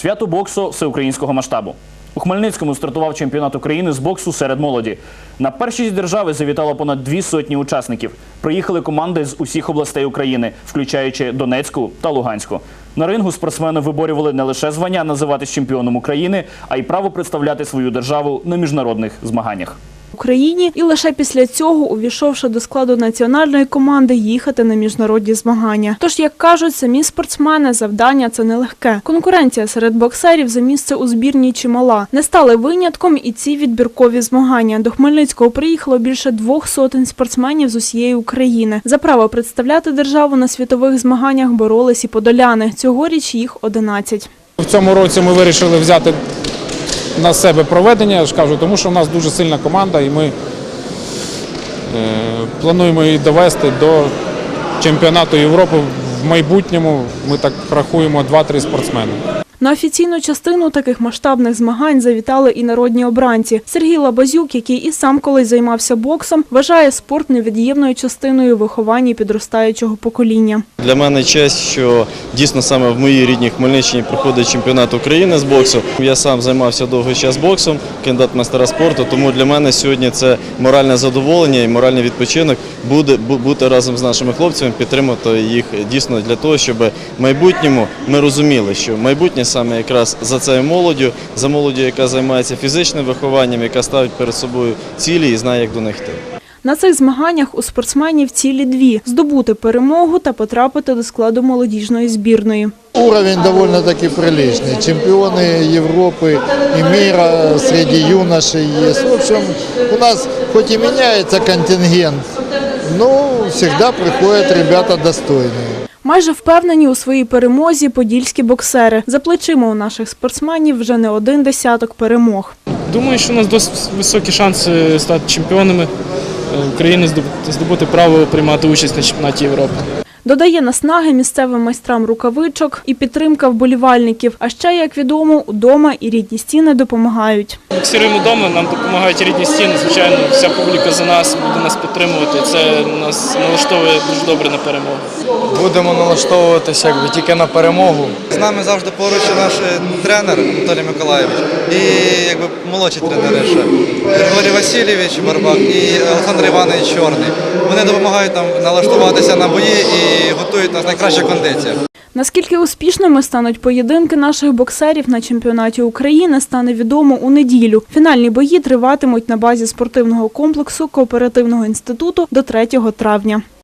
Свято боксу всеукраїнського масштабу. У Хмельницькому стартував чемпіонат України з боксу серед молоді. На першість держави завітало понад дві сотні учасників. Приїхали команди з усіх областей України, включаючи Донецьку та Луганську. На рингу спортсмени виборювали не лише звання називатись чемпіоном України, а й право представляти свою державу на міжнародних змаганнях. Україні і лише після цього, увійшовши до складу національної команди, їхати на міжнародні змагання. Тож, як кажуть самі спортсмени, завдання це нелегке. Конкуренція серед боксерів за місце у збірній чимала. Не стали винятком і ці відбіркові змагання. До Хмельницького приїхало більше двох сотень спортсменів з усієї України. За право представляти державу на світових змаганнях боролись і подоляни. Цьогоріч їх 11. В цьому році ми вирішили взяти на себе проведення, я ж кажу, тому що в нас дуже сильна команда і ми е, плануємо її довести до чемпіонату Європи в майбутньому. Ми так рахуємо 2-3 спортсмени. На офіційну частину таких масштабних змагань завітали і народні обранці. Сергій Лабазюк, який і сам колись займався боксом, вважає спорт невід'ємною частиною виховання підростаючого покоління. Для мене честь, що дійсно саме в моїй рідній Хмельниччині проходить чемпіонат України з боксу. Я сам займався довгий час боксом, кандидат майстера спорту. Тому для мене сьогодні це моральне задоволення і моральний відпочинок буде бути разом з нашими хлопцями, підтримати їх дійсно для того, щоб в майбутньому ми розуміли, що майбутнє саме якраз за цією молоддю, за молоддю, яка займається фізичним вихованням, яка ставить перед собою цілі і знає, як до них йти. На цих змаганнях у спортсменів цілі дві – здобути перемогу та потрапити до складу молодіжної збірної. Уровень довольно-таки приличный. Чемпионы Европы и мира среди юношей есть. В общем, у нас хоть и меняется контингент, но всегда приходят ребята достойные. Майже впевнені у своїй перемозі подільські боксери. За плечима у наших спортсменів вже не один десяток перемог. Думаю, що у нас досить високі шанси стати чемпіонами е, України, здобути- право приймати участь на чемпіонаті Європи. Додає наснаги місцевим майстрам рукавичок і підтримка вболівальників. А ще, як відомо, удома і рідні стіни допомагають. Боксируємо вдома, нам допомагають рідні стіни. Звичайно, вся публіка за нас буде нас підтримувати. Це нас налаштовує дуже добре на перемогу. Будемо налаштовуватися якби тільки на перемогу. З нами завжди поруч наш е, тренер Анатолій Миколаєвич і якби молодші тренери ще Григорій Васильович Барбак і Олександр Іванович Чорний. Вони допомагають нам налаштуватися на бої і готують нас найкраща кондиція. Наскільки успішними стануть поєдинки наших боксерів на чемпіонаті України, стане відомо у неділю. Фінальні бої триватимуть на базі спортивного комплексу кооперативного інституту до 3 травня.